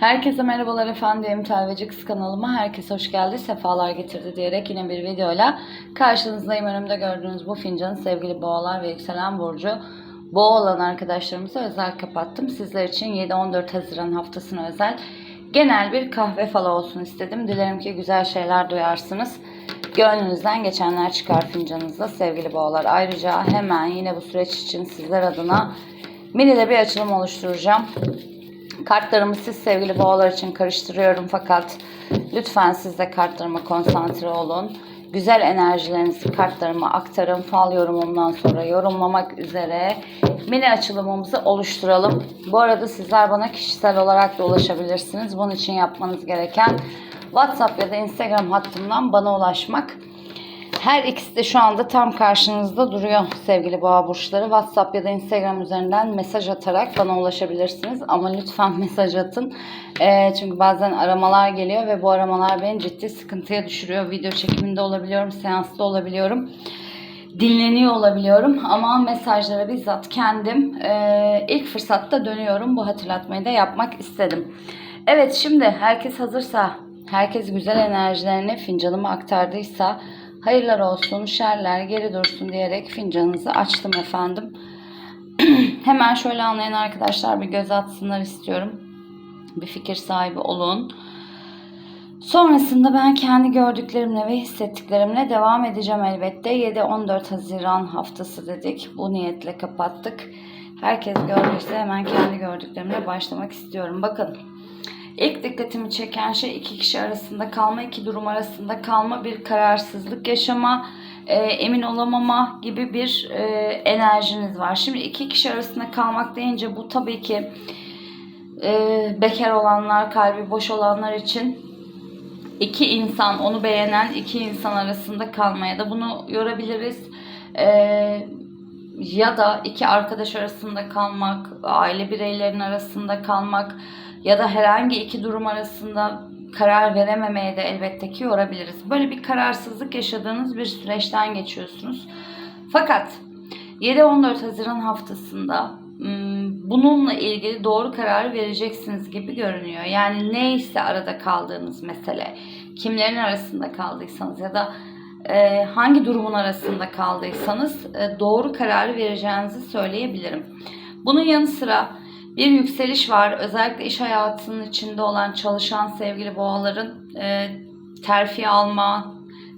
Herkese merhabalar efendim. Telveci Kız kanalıma herkes hoş geldi, sefalar getirdi diyerek yine bir videoyla karşınızdayım. Önümde gördüğünüz bu fincanı sevgili boğalar ve yükselen burcu boğa olan arkadaşlarımıza özel kapattım. Sizler için 7-14 Haziran haftasına özel genel bir kahve falı olsun istedim. Dilerim ki güzel şeyler duyarsınız. Gönlünüzden geçenler çıkar fincanınızda sevgili boğalar. Ayrıca hemen yine bu süreç için sizler adına mini de bir açılım oluşturacağım. Kartlarımı siz sevgili boğalar için karıştırıyorum fakat lütfen siz de kartlarıma konsantre olun. Güzel enerjilerinizi kartlarıma aktarın. Fal yorumumdan sonra yorumlamak üzere mini açılımımızı oluşturalım. Bu arada sizler bana kişisel olarak da ulaşabilirsiniz. Bunun için yapmanız gereken WhatsApp ya da Instagram hattımdan bana ulaşmak. Her ikisi de şu anda tam karşınızda duruyor sevgili boğa burçları. WhatsApp ya da Instagram üzerinden mesaj atarak bana ulaşabilirsiniz. Ama lütfen mesaj atın. Ee, çünkü bazen aramalar geliyor ve bu aramalar beni ciddi sıkıntıya düşürüyor. Video çekiminde olabiliyorum, seansta olabiliyorum. Dinleniyor olabiliyorum ama mesajlara bizzat kendim e, ilk fırsatta dönüyorum. Bu hatırlatmayı da yapmak istedim. Evet şimdi herkes hazırsa, herkes güzel enerjilerini fincanıma aktardıysa hayırlar olsun, şerler geri dursun diyerek fincanınızı açtım efendim. Hemen şöyle anlayan arkadaşlar bir göz atsınlar istiyorum. Bir fikir sahibi olun. Sonrasında ben kendi gördüklerimle ve hissettiklerimle devam edeceğim elbette. 7-14 Haziran haftası dedik. Bu niyetle kapattık. Herkes gördüyse hemen kendi gördüklerimle başlamak istiyorum. Bakın ilk dikkatimi çeken şey iki kişi arasında kalma, iki durum arasında kalma, bir kararsızlık yaşama, e, emin olamama gibi bir e, enerjiniz var. Şimdi iki kişi arasında kalmak deyince bu tabii ki e, bekar olanlar, kalbi boş olanlar için iki insan, onu beğenen iki insan arasında kalmaya da bunu yorabiliriz. Ee, ya da iki arkadaş arasında kalmak, aile bireylerinin arasında kalmak ya da herhangi iki durum arasında karar verememeye de elbette ki yorabiliriz. Böyle bir kararsızlık yaşadığınız bir süreçten geçiyorsunuz. Fakat 7-14 Haziran haftasında bununla ilgili doğru kararı vereceksiniz gibi görünüyor. Yani neyse arada kaldığınız mesele, kimlerin arasında kaldıysanız ya da e, hangi durumun arasında kaldıysanız e, doğru kararı vereceğinizi söyleyebilirim. Bunun yanı sıra bir yükseliş var. Özellikle iş hayatının içinde olan çalışan sevgili boğaların e, terfi alma,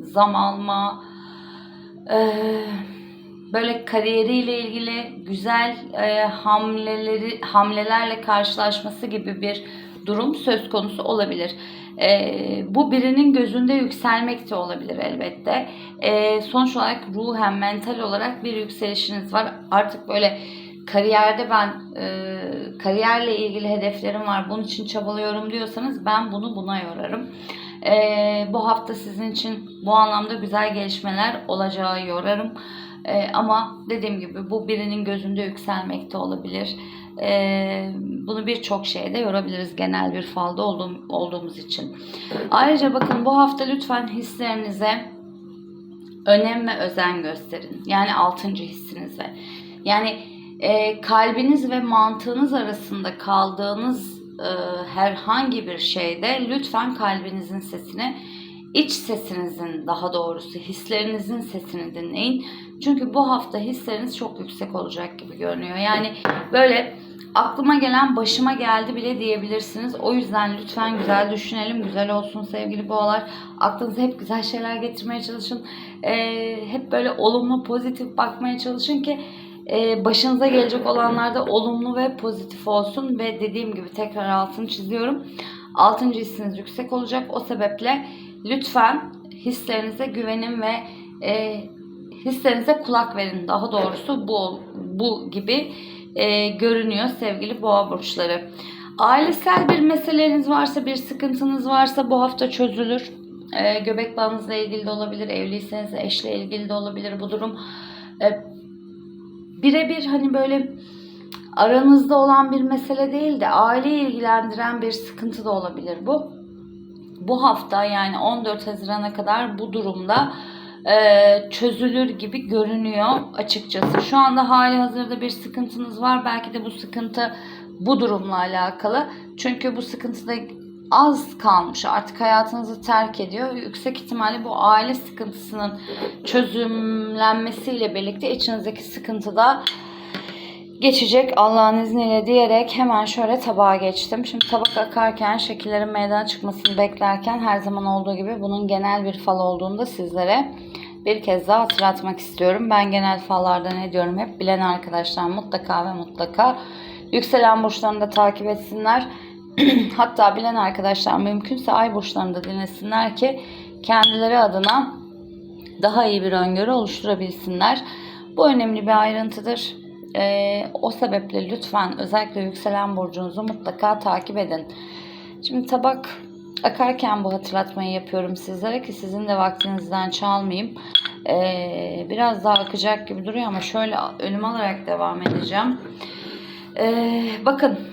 zam alma, e, böyle kariyeriyle ilgili güzel e, hamleleri hamlelerle karşılaşması gibi bir durum söz konusu olabilir. E, bu birinin gözünde yükselmek de olabilir elbette. E, sonuç olarak ruhen, mental olarak bir yükselişiniz var. Artık böyle kariyerde ben e, kariyerle ilgili hedeflerim var. Bunun için çabalıyorum diyorsanız ben bunu buna yorarım. E, bu hafta sizin için bu anlamda güzel gelişmeler olacağı yorarım. E, ama dediğim gibi bu birinin gözünde yükselmekte olabilir. E, bunu birçok şeyde yorabiliriz genel bir falda olduğum, olduğumuz için. Ayrıca bakın bu hafta lütfen hislerinize önem ve özen gösterin. Yani altıncı hissinize. Yani e, kalbiniz ve mantığınız arasında kaldığınız e, herhangi bir şeyde lütfen kalbinizin sesine iç sesinizin daha doğrusu hislerinizin sesini dinleyin. Çünkü bu hafta hisleriniz çok yüksek olacak gibi görünüyor. Yani böyle aklıma gelen başıma geldi bile diyebilirsiniz. O yüzden lütfen güzel düşünelim. Güzel olsun sevgili boğalar. Aklınıza hep güzel şeyler getirmeye çalışın. Ee, hep böyle olumlu pozitif bakmaya çalışın ki başınıza gelecek olanlarda olumlu ve pozitif olsun. Ve dediğim gibi tekrar altını çiziyorum. Altıncı hissiniz yüksek olacak. O sebeple lütfen hislerinize güvenin ve e, hislerinize kulak verin. Daha doğrusu bu bu gibi e, görünüyor sevgili boğa burçları. Ailesel bir meseleniz varsa, bir sıkıntınız varsa bu hafta çözülür. E, göbek bağınızla ilgili de olabilir, evliyseniz eşle ilgili de olabilir bu durum. E, Birebir hani böyle aranızda olan bir mesele değil de aileyi ilgilendiren bir sıkıntı da olabilir bu. Bu hafta yani 14 Haziran'a kadar bu durumda e, çözülür gibi görünüyor açıkçası. Şu anda hali hazırda bir sıkıntınız var. Belki de bu sıkıntı bu durumla alakalı. Çünkü bu sıkıntıda az kalmış. Artık hayatınızı terk ediyor. Yüksek ihtimalle bu aile sıkıntısının çözümlenmesiyle birlikte içinizdeki sıkıntı da geçecek Allah'ın izniyle diyerek hemen şöyle tabağa geçtim. Şimdi tabak akarken şekillerin meydana çıkmasını beklerken her zaman olduğu gibi bunun genel bir fal olduğunu da sizlere bir kez daha hatırlatmak istiyorum. Ben genel fallarda ne diyorum hep bilen arkadaşlar mutlaka ve mutlaka yükselen burçlarını da takip etsinler. Hatta bilen arkadaşlar mümkünse ay burçlarını da dinlesinler ki kendileri adına daha iyi bir öngörü oluşturabilsinler. Bu önemli bir ayrıntıdır. Ee, o sebeple lütfen özellikle yükselen burcunuzu mutlaka takip edin. Şimdi tabak akarken bu hatırlatmayı yapıyorum sizlere ki sizin de vaktinizden çalmayayım. Ee, biraz daha akacak gibi duruyor ama şöyle önüme alarak devam edeceğim. Ee, bakın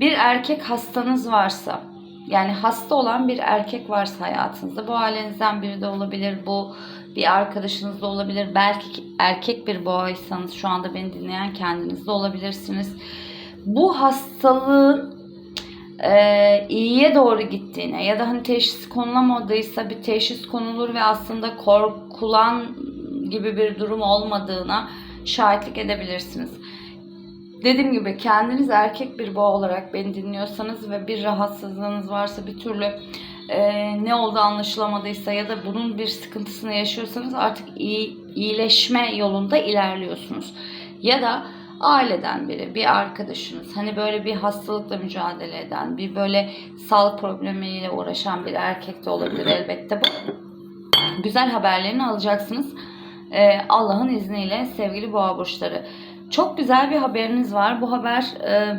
bir erkek hastanız varsa yani hasta olan bir erkek varsa hayatınızda bu ailenizden biri de olabilir bu bir arkadaşınız da olabilir belki erkek bir boğaysanız şu anda beni dinleyen kendiniz de olabilirsiniz bu hastalığın e, iyiye doğru gittiğine ya da hani teşhis konulamadıysa bir teşhis konulur ve aslında korkulan gibi bir durum olmadığına şahitlik edebilirsiniz. Dediğim gibi kendiniz erkek bir boğa olarak beni dinliyorsanız ve bir rahatsızlığınız varsa bir türlü e, ne oldu anlaşılamadıysa ya da bunun bir sıkıntısını yaşıyorsanız artık iyi, iyileşme yolunda ilerliyorsunuz. Ya da aileden biri, bir arkadaşınız, hani böyle bir hastalıkla mücadele eden, bir böyle sağlık problemiyle uğraşan bir erkek de olabilir elbette bu. Güzel haberlerini alacaksınız. Ee, Allah'ın izniyle sevgili boğa burçları. Çok güzel bir haberiniz var. Bu haber e,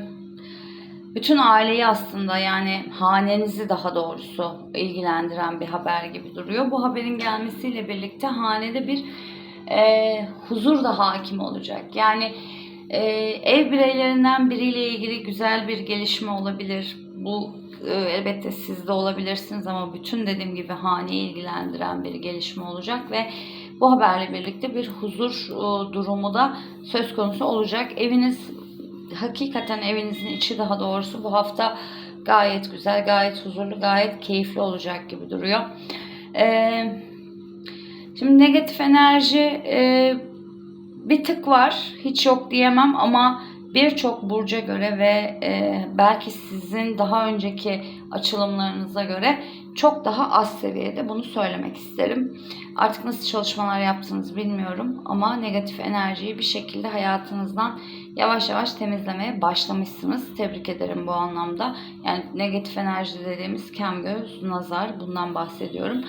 bütün aileyi aslında yani hanenizi daha doğrusu ilgilendiren bir haber gibi duruyor. Bu haberin gelmesiyle birlikte hanede bir e, huzur da hakim olacak. Yani e, ev bireylerinden biriyle ilgili güzel bir gelişme olabilir. Bu e, elbette siz de olabilirsiniz ama bütün dediğim gibi haneyi ilgilendiren bir gelişme olacak ve bu haberle birlikte bir huzur e, durumu da söz konusu olacak. Eviniz hakikaten evinizin içi daha doğrusu bu hafta gayet güzel, gayet huzurlu, gayet keyifli olacak gibi duruyor. Ee, şimdi negatif enerji e, bir tık var. Hiç yok diyemem ama birçok burca göre ve e, belki sizin daha önceki açılımlarınıza göre çok daha az seviyede bunu söylemek isterim. Artık nasıl çalışmalar yaptınız bilmiyorum ama negatif enerjiyi bir şekilde hayatınızdan yavaş yavaş temizlemeye başlamışsınız. Tebrik ederim bu anlamda. Yani negatif enerji dediğimiz kem göz, nazar bundan bahsediyorum.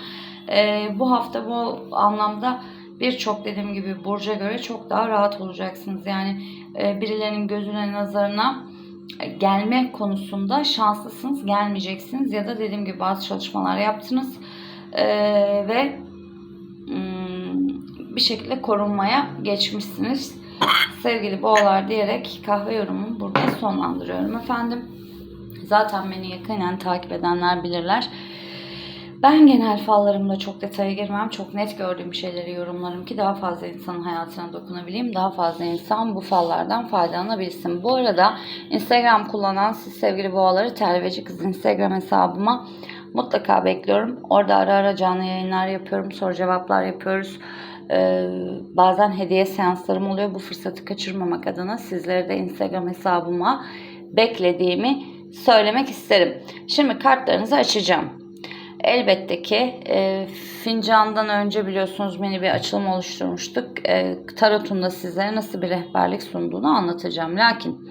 Ee, bu hafta bu anlamda birçok dediğim gibi burca göre çok daha rahat olacaksınız. Yani e, birilerinin gözüne nazarına gelme konusunda şanslısınız, gelmeyeceksiniz ya da dediğim gibi bazı çalışmalar yaptınız ee, ve hmm, bir şekilde korunmaya geçmişsiniz. Sevgili boğalar diyerek kahve yorumumu burada sonlandırıyorum efendim. Zaten beni yakinen takip edenler bilirler. Ben genel fallarımda çok detaya girmem. Çok net gördüğüm şeyleri yorumlarım ki daha fazla insanın hayatına dokunabileyim. Daha fazla insan bu fallardan faydalanabilsin. Bu arada Instagram kullanan siz sevgili boğaları Telveci Kız Instagram hesabıma mutlaka bekliyorum. Orada ara ara canlı yayınlar yapıyorum. Soru cevaplar yapıyoruz. Ee, bazen hediye seanslarım oluyor. Bu fırsatı kaçırmamak adına sizlere de Instagram hesabıma beklediğimi söylemek isterim. Şimdi kartlarınızı açacağım. Elbette ki e, fincandan önce biliyorsunuz mini bir açılım oluşturmuştuk. E, Tarot'un da sizlere nasıl bir rehberlik sunduğunu anlatacağım. Lakin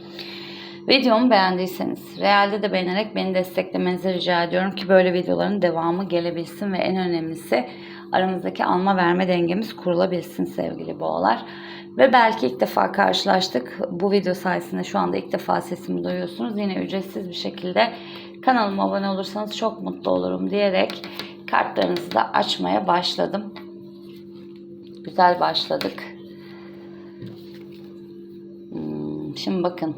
videomu beğendiyseniz realde de beğenerek beni desteklemenizi rica ediyorum ki böyle videoların devamı gelebilsin ve en önemlisi aramızdaki alma verme dengemiz kurulabilsin sevgili boğalar. Ve belki ilk defa karşılaştık. Bu video sayesinde şu anda ilk defa sesimi duyuyorsunuz. Yine ücretsiz bir şekilde kanalıma abone olursanız çok mutlu olurum diyerek kartlarınızı da açmaya başladım. Güzel başladık. Hmm, şimdi bakın.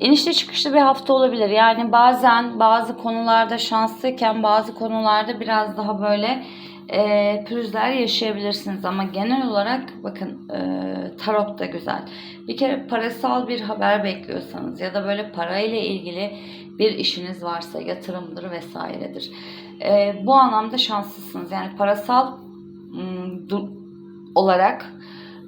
İnişli çıkışlı bir hafta olabilir. Yani bazen bazı konularda şanslıyken bazı konularda biraz daha böyle e, pürüzler yaşayabilirsiniz ama genel olarak bakın e, tarot da güzel. Bir kere parasal bir haber bekliyorsanız ya da böyle parayla ilgili bir işiniz varsa yatırımdır vesairedir. E, bu anlamda şanslısınız. Yani parasal olarak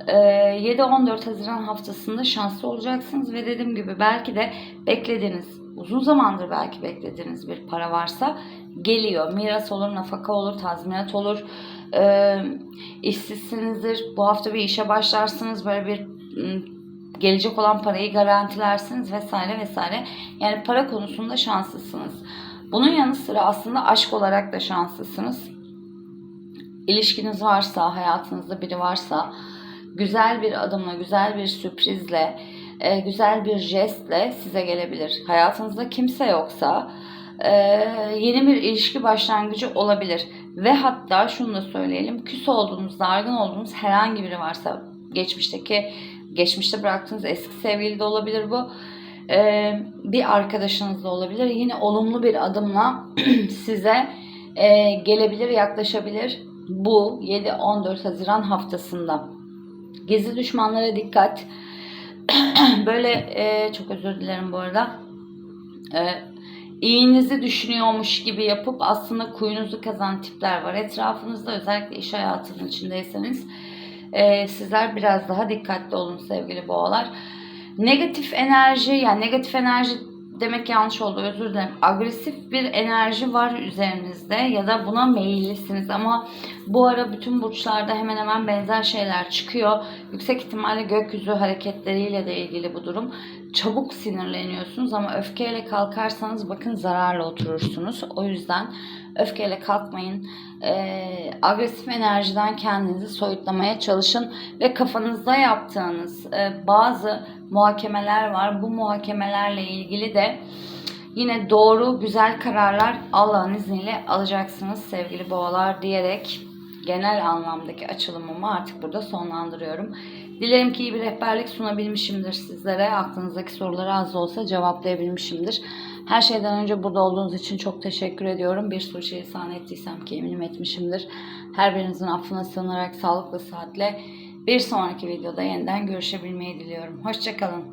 e, 7-14 Haziran haftasında şanslı olacaksınız ve dediğim gibi belki de beklediğiniz uzun zamandır belki beklediğiniz bir para varsa geliyor. Miras olur, nafaka olur, tazminat olur. E, işsizsinizdir. Bu hafta bir işe başlarsınız. Böyle bir m, gelecek olan parayı garantilersiniz vesaire vesaire. Yani para konusunda şanslısınız. Bunun yanı sıra aslında aşk olarak da şanslısınız. İlişkiniz varsa, hayatınızda biri varsa güzel bir adımla, güzel bir sürprizle, e, güzel bir jestle size gelebilir. Hayatınızda kimse yoksa e, yeni bir ilişki başlangıcı olabilir. Ve hatta şunu da söyleyelim, küs olduğunuz, dargın olduğunuz herhangi biri varsa geçmişteki, geçmişte bıraktığınız eski sevgili de olabilir bu. E, bir arkadaşınız da olabilir. Yine olumlu bir adımla size e, gelebilir, yaklaşabilir bu 7-14 Haziran haftasında. Gezi düşmanlara dikkat. Böyle e, çok özür dilerim bu arada. E, iyinizi düşünüyormuş gibi yapıp aslında kuyunuzu kazan tipler var. Etrafınızda özellikle iş hayatının içindeyseniz e, sizler biraz daha dikkatli olun sevgili boğalar. Negatif enerji yani negatif enerji demek yanlış oldu özür dilerim. Agresif bir enerji var üzerinizde ya da buna meyillisiniz ama bu ara bütün burçlarda hemen hemen benzer şeyler çıkıyor. Yüksek ihtimalle gökyüzü hareketleriyle de ilgili bu durum. Çabuk sinirleniyorsunuz ama öfkeyle kalkarsanız bakın zararla oturursunuz. O yüzden öfkeyle kalkmayın. Ee, agresif enerjiden kendinizi soyutlamaya çalışın ve kafanızda yaptığınız e, bazı muhakemeler var. Bu muhakemelerle ilgili de yine doğru güzel kararlar Allah'ın izniyle alacaksınız sevgili boğalar diyerek genel anlamdaki açılımımı artık burada sonlandırıyorum. Dilerim ki iyi bir rehberlik sunabilmişimdir sizlere. Aklınızdaki soruları az da olsa cevaplayabilmişimdir. Her şeyden önce burada olduğunuz için çok teşekkür ediyorum. Bir sürü şey ihsan ettiysem ki eminim etmişimdir. Her birinizin affına sığınarak sağlıklı saatle bir sonraki videoda yeniden görüşebilmeyi diliyorum. Hoşçakalın.